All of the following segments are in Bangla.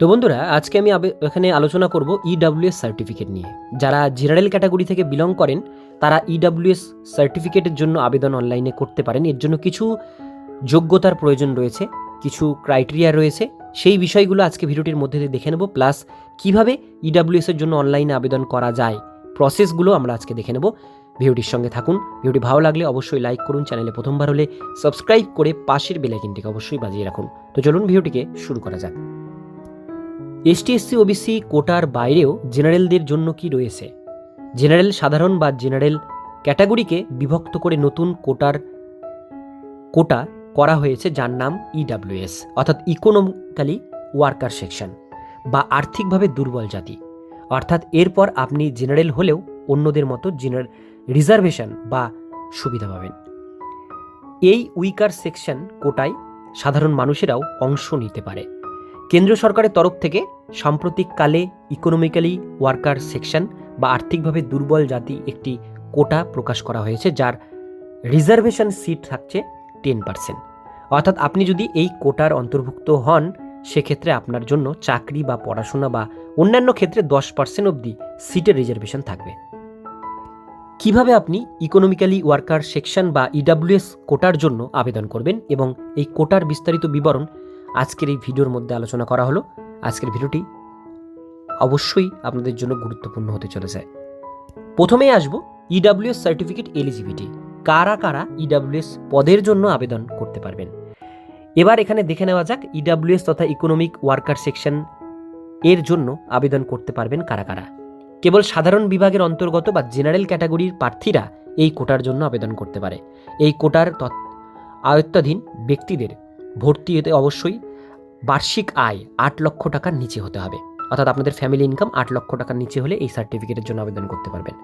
তো বন্ধুরা, আজকে আমি এখানে আলোচনা করব ইডাব্লিউএস সার্টিফিকেট নিয়ে। যারা জেনারেল ক্যাটাগরি থেকে বিলং করেন, তারা ইডাব্লিউএস সার্টিফিকেটের জন্য আবেদন অনলাইনে করতে পারেন। এর জন্য কিছু যোগ্যতার প্রয়োজন রয়েছে, কিছু ক্রাইটেরিয়া রয়েছে। সেই বিষয়গুলো আজকে ভিডিওটির মধ্যে দিয়ে দেখে নেব, প্লাস কীভাবে ইডাব্লিউএস এর জন্য অনলাইনে আবেদন করা যায়। প্রসেসগুলো আমরা আজকে দেখে নেব। ভিডিওটির সঙ্গে থাকুন। ভিডিওটি ভালো লাগলে অবশ্যই লাইক করুন, চ্যানেলে প্রথমবার হলে সাবস্ক্রাইব করে পাশের বেলাইকিনটিকে অবশ্যই বাজিয়ে রাখুন। তো চলুন ভিডিওটিকে শুরু করা যাক। এসটি এসসি ওবিসি কোটার বাইরেও জেনারেলদের জন্য কি রয়েছে? জেনারেল সাধারণ বা জেনারেল ক্যাটাগরিকে বিভক্ত করে নতুন কোটার কোটা করা হয়েছে যার নাম ইডাব্লিউএস অর্থাৎ ইকোনমিক্যালি ওয়ার্কার সেকশন বা আর্থিকভাবে দুর্বল জাতি। অর্থাৎ এরপর আপনি জেনারেল হলেও অন্যদের মতো জেনারেল রিজার্ভেশন বা সুবিধা পাবেন। এই উইকার সেকশন কোটায় সাধারণ মানুষেরাও অংশ নিতে পারে। কেন্দ্র সরকারের তরফ থেকে সাম্প্রতিককালে ইকোনমিক্যালি ওয়ার্কার সেকশন বা আর্থিকভাবে দুর্বল জাতি একটি কোটা প্রকাশ করা হয়েছে, যার রিজার্ভেশন সিট থাকছে টেন পার্সেন্ট অর্থাৎ আপনি যদি এই কোটার অন্তর্ভুক্ত হন, সেক্ষেত্রে আপনার জন্য চাকরি বা পড়াশোনা বা অন্যান্য ক্ষেত্রে দশ পার্সেন্ট অবধি সিটের রিজার্ভেশন থাকবে। কীভাবে আপনি ইকোনমিক্যালি ওয়ার্কার সেকশন বা ইডাব্লিউএস কোটার জন্য আবেদন করবেন এবং এই কোটার বিস্তারিত বিবরণ আজকের এই ভিডিওর মধ্যে আলোচনা করা হলো। আজকের ভিডিওটি অবশ্যই আপনাদের জন্য গুরুত্বপূর্ণ হতে চলেছে। প্রথমেই আসব ইডাব্লিউএস সার্টিফিকেট এলিজিবিলিটি কারা কারা ইডাব্লিউএস পদের জন্য আবেদন করতে পারবেন? এবার এখানে দেখে নেওয়া যাক ইডাব্লিউএস তথা ইকোনমিক ওয়ার্কার সেকশন এর জন্য আবেদন করতে পারবেন কারা কারা। কেবল সাধারণ বিভাগের অন্তর্গত বা জেনারেল ক্যাটাগরির প্রার্থীরা এই কোটার জন্য আবেদন করতে পারে। এই কোটার আয়ত্তাধীন ব্যক্তিদের ভর্তি হতে অবশ্যই বার্ষিক আয় আট লক্ষ টাকার নিচে হতে হবে। অর্থাৎ আপনাদের ফ্যামিলি ইনকাম আট লক্ষ টাকার নিচে হলে এই সার্টিফিকেটের জন্য আবেদন করতে পারবেন।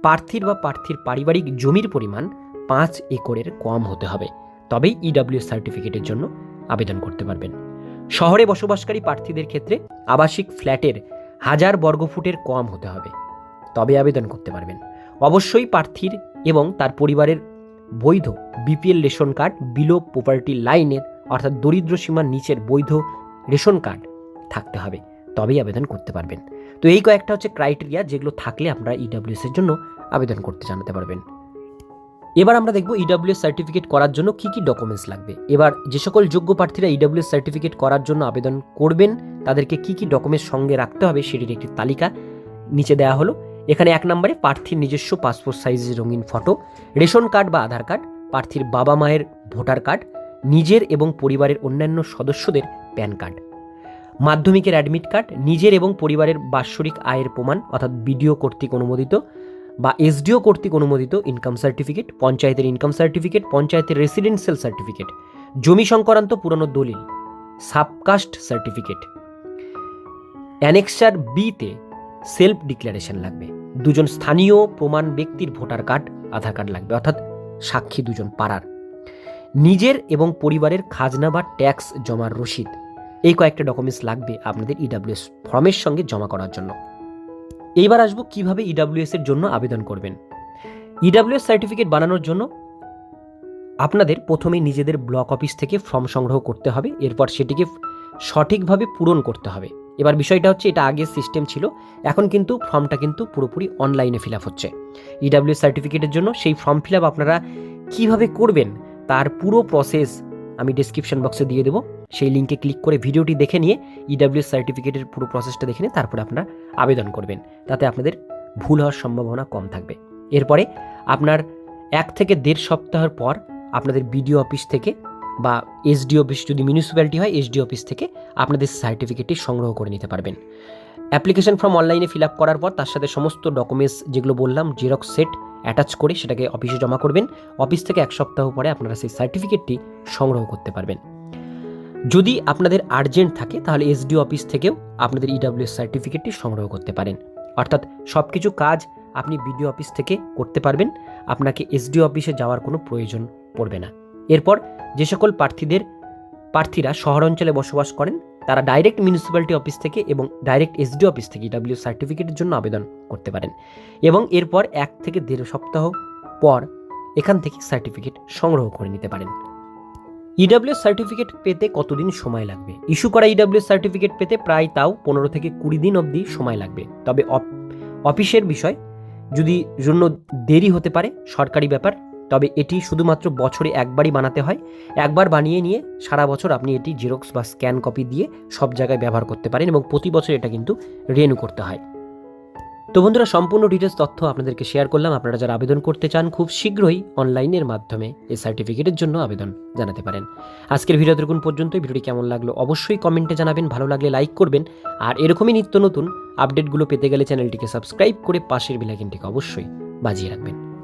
প্রার্থীর বা প্রার্থীর পারিবারিক জমির পরিমাণ পাঁচ একরের কম হতে হবে। তবেই ইডাব্লিউ সার্টিফিকেটের জন্য আবেদন করতে পারবেন। শহরে বসবাসকারী প্রার্থীদের ক্ষেত্রে আবাসিক ফ্ল্যাটের হাজার বর্গফুটের কম হতে হবে। তবে আবেদন করতে পারবেন। অবশ্যই প্রার্থীর এবং তার পরিবারের বৈধ BPL ration card below property লাইনের অর্থাৎ দরিদ্র সীমার নিচের বৈধ রেশন কার্ড থাকতে হবে, তবেই আবেদন করতে পারবেন। তো এই কয়েকটা হচ্ছে ক্রাইটেরিয়া যেগুলো থাকলে আপনারা ইডাব্লিউএস এর জন্য আবেদন করতে জানাতে পারবেন। এবার আমরা দেখব ইডাব্লিউএস সার্টিফিকেট করার জন্য কি কি ডকুমেন্টস লাগবে। এবার যে সকল যোগ্য প্রার্থীরা ইডাব্লিউএস সার্টিফিকেট করার জন্য আবেদন করবেন, তাদেরকে কি কি ডকুমেন্টস সঙ্গে রাখতে হবে সেটির একটি তালিকা নিচে দেওয়া হলো। এখানে এক নম্বরে প্রার্থীর নিজস্ব পাসপোর্ট সাইজের রঙিন ফটো রেশন কার্ড বা আধার কার্ড, প্রার্থীর বাবা মায়ের ভোটার কার্ড নিজের এবং পরিবারের অন্যান্য সদস্যদের প্যান কার্ড। মাধ্যমিকের অ্যাডমিট কার্ড নিজের এবং পরিবারের বাৎসরিক আয়ের প্রমাণ, অর্থাৎ বিডিও কর্তৃক অনুমোদিত বা এসডিও কর্তৃক অনুমোদিত ইনকাম সার্টিফিকেট, পঞ্চায়েতের ইনকাম সার্টিফিকেট, পঞ্চায়েতের রেসিডেন্সিয়াল সার্টিফিকেট, জমি সংক্রান্ত পুরনো দলিল, সাবকাস্ট সার্টিফিকেট। অ্যানেক্সার বিতে সেলফ ডিক্লারেশন লাগবে। দুজন স্থানীয় প্রমাণ ব্যক্তির ভোটার কার্ড, আধার কার্ড লাগবে, অর্থাৎ সাক্ষী দুজন পাড়ার। নিজের এবং পরিবারের খাজনা বা ট্যাক্স জমার রসিদ। এই কয়েকটা ডকুমেন্টস লাগবে আপনাদের ইডাব্লিউএস ফর্মের সঙ্গে জমা করার জন্য। এইবার আসব কীভাবে ইডাব্লিউএস এর জন্য আবেদন করবেন। ইডাব্লিউএস সার্টিফিকেট বানানোর জন্য আপনাদের প্রথমে নিজেদের ব্লক অফিস থেকে ফর্ম সংগ্রহ করতে হবে, এরপর সেটিকে সঠিকভাবে পূরণ করতে হবে। এবার বিষয়টা হচ্ছে এটা আগের সিস্টেম ছিল, এখন কিন্তু ফর্মটা কিন্তু পুরোপুরি অনলাইনে ফিল আপ হচ্ছে। ইডাব্লিউ সার্টিফিকেটের জন্য সেই ফর্ম ফিল আপ আপনারা কীভাবে করবেন তার পুরো প্রসেস আমি ডিসক্রিপশন বক্সে দিয়ে দেবো। সেই লিঙ্কে ক্লিক করে ভিডিওটি দেখে নিয়ে ইডাব্লিউ সার্টিফিকেটের পুরো প্রসেসটা দেখে নিয়ে তারপরে আপনারা আবেদন করবেন। তাতে আপনাদের ভুল হওয়ার সম্ভাবনা কম থাকবে। এরপরে আপনার এক থেকে দেড় সপ্তাহের পর আপনাদের বিডিও অফিস থেকে বা এসডি অফিস যদি মিউনিসিপ্যালিটি হয় এসডি অফিস থেকে আপনাদের সার্টিফিকেটটি সংগ্রহ করে নিতে পারবেন। অ্যাপ্লিকেশন ফর্ম অনলাইনে ফিল আপ করার পর তার সাথে সমস্ত ডকুমেন্টস যেগুলো বললাম জেরক্স সেট অ্যাটাচ করে সেটাকে অফিসে জমা করবেন। অফিস থেকে এক সপ্তাহ পরে আপনারা সেই সার্টিফিকেটটি সংগ্রহ করতে পারবেন। যদি আপনাদের আর্জেন্ট থাকে, তাহলে এসডিও অফিস থেকেও আপনাদের ইডাব্লিউ সার্টিফিকেটটি সংগ্রহ করতে পারেন। অর্থাৎ সব কিছু কাজ আপনি বিডিও অফিস থেকে করতে পারবেন। আপনাকে এসডিও অফিসে যাওয়ার কোনো প্রয়োজন পড়বে না। এরপর যে সকল প্রার্থীদের, প্রার্থীরা শহরাঞ্চলে বসবাস করেন, তারা ডাইরেক্ট মিউনিসিপ্যালিটি অফিস থেকে এবং ডাইরেক্ট এসডি অফিস থেকে ইডাব্লিউ সার্টিফিকেটের জন্য আবেদন করতে পারেন। এবং এরপর এক থেকে দেড় সপ্তাহ পর এখান থেকে সার্টিফিকেট সংগ্রহ করে নিতে পারেন। ইডাব্লিউএস সার্টিফিকেট পেতে কতদিন সময় লাগবে? ইস্যু করা ইডাব্লিউএস সার্টিফিকেট পেতে প্রায় তাও পনেরো থেকে কুড়ি দিন অবধি সময় লাগবে। তবে অফিসের বিষয় যদি জন্য দেরি হতে পারে, সরকারি ব্যাপার তবে এটি শুধুমাত্র বছরে একবারই বানাতে হয়। একবার বানিয়ে নিয়ে সারা বছর আপনি এটি জেরক্স বা স্ক্যান কপি দিয়ে সব জায়গায় ব্যবহার করতে পারেন এবং প্রতি বছর এটা কিন্তু রেনু করতে হয়। তো বন্ধুরা, সম্পূর্ণ ডিটেলস তথ্য আপনাদেরকে শেয়ার করলাম। আপনারা যারা আবেদন করতে চান, খুব শীঘ্রই অনলাইনের মাধ্যমে এই সার্টিফিকেটের জন্য আবেদন জানাতে পারেন। আজকের ভিডিও দেখুন পর্যন্ত ভিডিওটি কেমন লাগল অবশ্যই কমেন্টে জানাবেন। ভালো লাগলে লাইক করবেন। আর এরকমই নিত্য নতুন আপডেটগুলো পেতে গেলে চ্যানেলটিকে সাবস্ক্রাইব করে পাশের বেলাইকনটিকে অবশ্যই বাজিয়ে রাখবেন।